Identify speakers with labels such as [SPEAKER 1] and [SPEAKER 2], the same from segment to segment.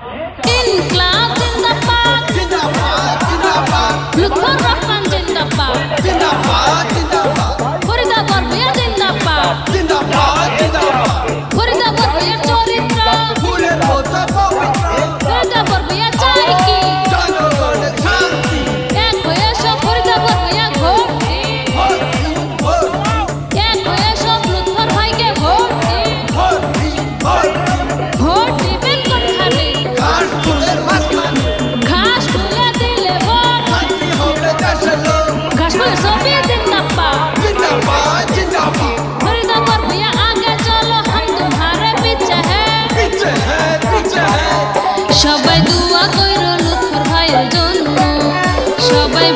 [SPEAKER 1] In class.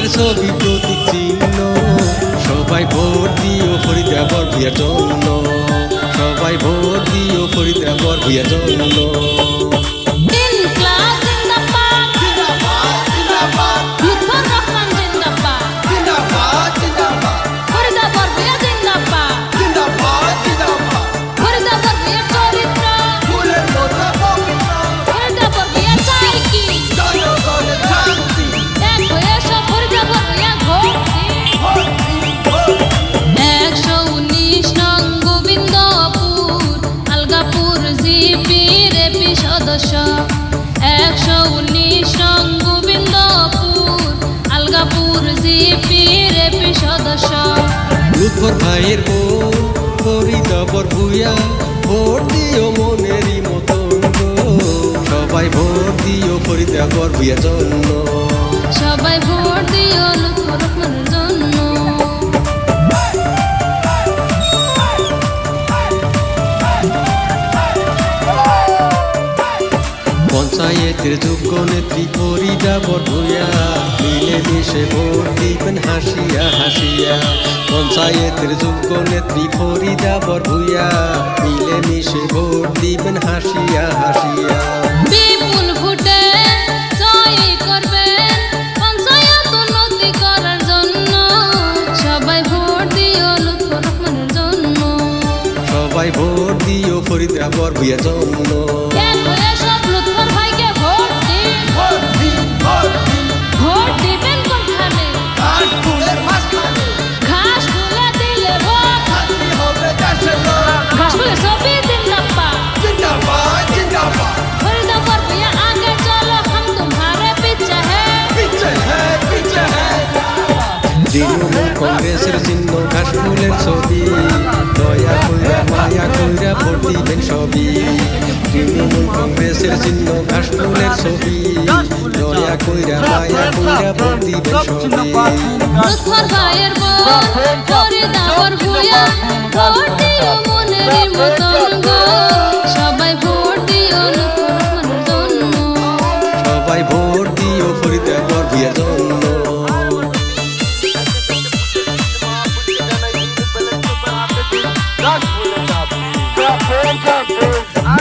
[SPEAKER 2] ফুলের
[SPEAKER 3] ছবি প্রতীক চিহ্ন। সবাই ভোট দিও ফরিদাবর ভিয়া জন্য সবাই ভোট দিও ফরিদাবর ভিয়া জন্য
[SPEAKER 1] সদস্য একশো উনিশ গোবিন্দপুর আলগাপুর জিপির এপি সদস্য।
[SPEAKER 3] লুৎফর ভাইয়ের বোন ফরিদাবর ভুয়া ভোট দিও মনেরই মতন সবাই ভোট দিও ফরিদাবর ভুয়া জন্য পঞ্চায়েতের যোগ্য নেত্রী ফরিদাবর ভুইয়া মিলে মিশে ভোট দিবেন হাসিয়া হাসিয়া। পঞ্চায়েতের যোগ্য নেত্রী ফরিদাবর ভুইয়া মিলে মিশে ভোট দিবেন হাসিয়া হাসিয়া।
[SPEAKER 1] ভোটে জয় করবেন পঞ্চায়েত উন্নতি করার
[SPEAKER 3] তৃণমূল কংগ্রেসের চিহ্ন ঘাস ফুলের ছবি। দয়া কইরা, মায়া কইরা ভোট দিবেন তৃণমূল কংগ্রেসের চিহ্ন ঘাস ফুলের ছবি। দয়া কইরা, মায়া কইরা ভোট সবই।
[SPEAKER 1] ফরিদা ভোট দিও সবাই ভোট
[SPEAKER 3] ফরিদা গর্বিয়ার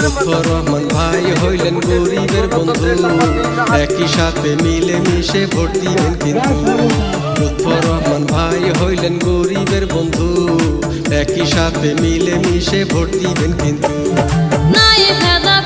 [SPEAKER 3] লুৎফর রহমান ভাই হইলেন গরিবের বন্ধু। একই সাথে মিলে মিশে ভোট দিবেন কিন্তু। লুৎফর রহমান ভাই হইলেন গরিবের বন্ধু। একই সাথে মিলে মিশে ভোট দিবেন কিন্তু।
[SPEAKER 1] নাই ভেদা